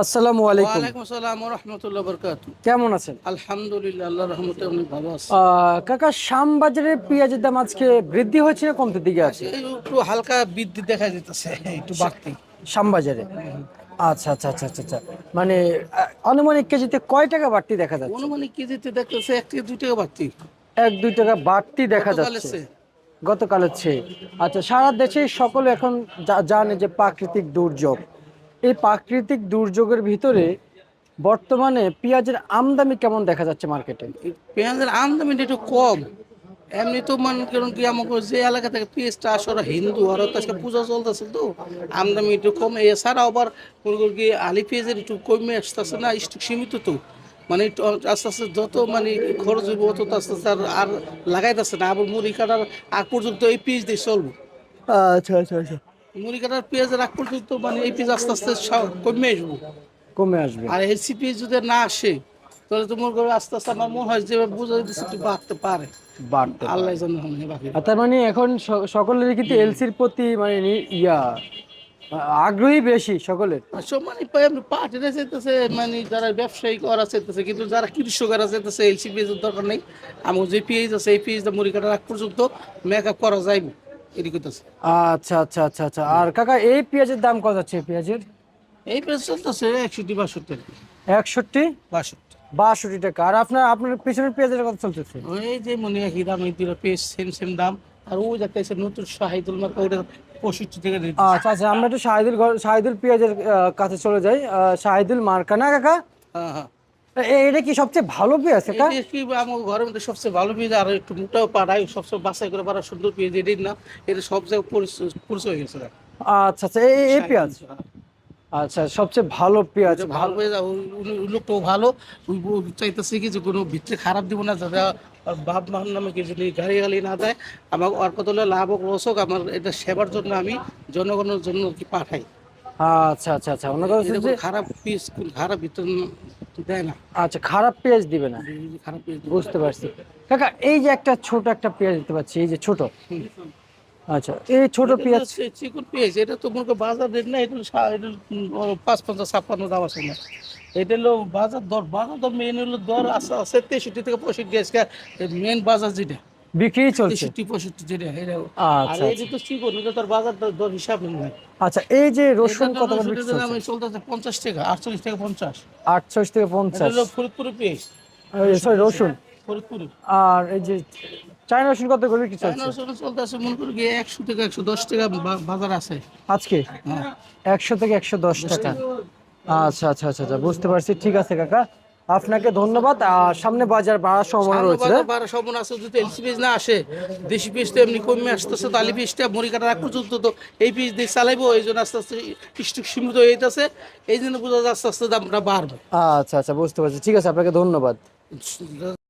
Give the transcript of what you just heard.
আসসালামু আলাইকুম। ওয়ালাইকুম আসসালাম রহমতুল্লাহ বরকাত কেমন আছেন? আলহামদুলিল্লাহ আল্লাহ রহমতে অনেক ভালো আছে। কাকা শ্যামবাজারে পেঁয়াজের দাম আজকে বৃদ্ধি হচ্ছে না কমতে দিকে আছে? একটু হালকা বৃদ্ধি দেখা যেতেছে একটু বাড়তি। শ্যামবাজারে? আচ্ছা আচ্ছা আচ্ছা আচ্ছা আচ্ছা। মানে আনুমানিক কেজিতে কয় টাকা বাড়তি দেখা যাচ্ছে? অনুমানিক কেজিতে দেখতেছে এক থেকে দুই টাকা বাড়তি। এক দুই টাকা বাড়তি দেখা যাচ্ছে। গতকালের চেয়ে আচ্ছা সারা দেশে সকলে এখন জানে যে প্রাকৃতিক দুর্যোগ। এই প্রাকৃতিক দুর্যোগের ভিতরে বর্তমানে পেঁয়াজের আমদানি কেমন দেখা যাচ্ছে মার্কেটে পেঁয়াজের আমদানিটা একটু কম। এমনি তো মনে করুন কি আমাকে যে এলাকা থেকে পেঁয়াজটা আসে ওরা হিন্দু আর তো আজকে পূজা চলতেছে তো আমদানি একটু কম। এছাড়া আবার মনে করুন কি আলি পেঁয়াজের একটু কমে আসতেছে না স্টক সীমিত তো। মানে একটু আস্তে আস্তে যত মানে খরচ হইব তত আস্তে আস্তে আর- আর লাগাইতেছে না। আবার মুড়ি কাটার আগ পর্যন্ত এই পেঁয়াজ দিয়ে চলবো। আচ্ছা আচ্ছা আচ্ছা। মুড়ি কাটার পেঁয়াজের আগ পর্যন্ত মানে এই পেঁয়াজ আস্তে আস্তে কমে আসব। কমে আসবে। আর এলসি পেঁয়াজ যদি না আসে তাহলে তো মনে করো আস্তে আস্তে আমার মনে হয় যে বোঝা যাচ্ছে একটু বাড়তে পারে। বাড়তে আল্লাহ জানে তার মানে এখন স- সকলেরই কিন্তু এলসির প্রতি মানে ইয়া আগ্রহী বেশি সকলের। মানে পার্টিরা চাইতেছে মানে যারা ব্যবসায়ী করা চাইতেছে কিন্তু যারা কৃষকরা চাইতেছে এলসি পেঁয়াজের দরকার নেই। আমার যে পেঁয়াজ আছে এই পেঁয়াজটা মুড়ি কাটার আগ পর্যন্ত মেকআপ করা যাইব। এটি করতেছে। আচ্ছা আচ্ছা আচ্ছা আচ্ছা। আর কাকা এই পেঁয়াজের দাম কত যাচ্ছে এই পেঁয়াজের? এই পেঁয়াজ চলতেছে একষট্টি বাষট্টি একষট্টি? বাষট্টি। বাষট্টি টাকা। আর আপনার আপনার পিছনের পেঁয়াজের কত চলতেছে? ওই যে মনে একই দাম এই দুটো পেঁয়াজ সেম সেম দাম। আর ওই একটা এসে নতুন শাহিদুল মার্কা ওটা পঁয়ষট্টি টাকা আচ্ছা আচ্ছা আমরা একটু শাহিদুল শাহিদুল পেঁয়াজের কাছে চলে যাই। শাহিদুল মার্কা না কাকা? হ্যাঁ হ্যাঁ। এটা কি সবচেয়ে ভালো পেঁয়াজ কাকা এই যে কি আমার ঘরের মধ্যে সবচেয়ে ভালো পেঁয়াজ আর একটু মোটাও পাড়ায় সবচেয়ে বাছাই করে পাড়া সুন্দর পেঁয়াজ এটাই না। এটা সব জায়গায় পরিচয় হয়ে গেছে আচ্ছা আচ্ছা এই পেঁয়াজ? আচ্ছা সবচেয়ে ভালো পেঁয়াজ ভালো লোকটাও ভালো। চাইতেছে কি যে কোনো ভিতরে খারাপ দিব না যাতে বাপ মার নামে কি যদি গাড়ি গালি না দেয়। আমার আর কত লাভ হোক লস হোক আমার এটা সেবার জন্য আমি জনগণের জন্য কি পাঠাই। আচ্ছা আচ্ছা আচ্ছা এটা খারাপ পিস খারাপ ভিতর দেয় না। আচ্ছা খারাপ পেঁয়াজ দিবে না। খারাপ পিস বুঝতে পারছি। কাকা এই যে একটা ছোট একটা পেঁয়াজ দিতে পারছি এই যে ছোট। আচ্ছা এই ছোট পেঁয়াজ চিকুন পেঁয়াজ। এটা তো মনে বাজার রেট না এটা এটা পাঁচ পঞ্চাশ ছাপ্পান্ন দাম আছে না। এটা হলো বাজার দর। বাজার দর মেন হলো দর আছে আছে তেষট্টি থেকে পঁয়ষট্টি আজকে মেন বাজার যেটা। বিক্রি চলছে। আর আচ্ছা। এই যে তো চিকুন এটা তোর বাজার দর- দর হিসাব নেই আচ্ছা এই যে রসুন কত করে বিক্রি চলছে চলতেছে টাকা আটচল্লিশ টাকা পঞ্চাশ। আটচল্লিশ থেকে এটা সরি রসুন। আর এই যে চায়না রসুন কত করে বিক্রি চলছে? চায়না রসুন চলতেছে মনে করি গিয়ে একশো থেকে একশো দশ টাকা বাজার আছে। আজকে? হ্যাঁ। একশো থেকে একশো দশ টাকা। আচ্ছা আচ্ছা আচ্ছা আচ্ছা বুঝতে পারছি। ঠিক আছে কাকা। আপনাকে ধন্যবাদ। আর সামনে বাজার বাড়ার সম্ভাবনা রয়েছে। বাড়ার সমান আছে যদি এলসি পিস না আসে দেশি পিস তো এমনি কমে আসতেছে তালি পিসটা মুড়ি কাটার আগ পর্যন্ত তো এই পিস দিয়ে চালাইবো এই জন্য আস্তে আস্তে স্টক সীমিত হয়ে যেতেছে এই জন্য বোঝা যায় আস্তে আস্তে দামটা বাড়বে। আচ্ছা আচ্ছা বুঝতে পারছি। ঠিক আছে আপনাকে ধন্যবাদ।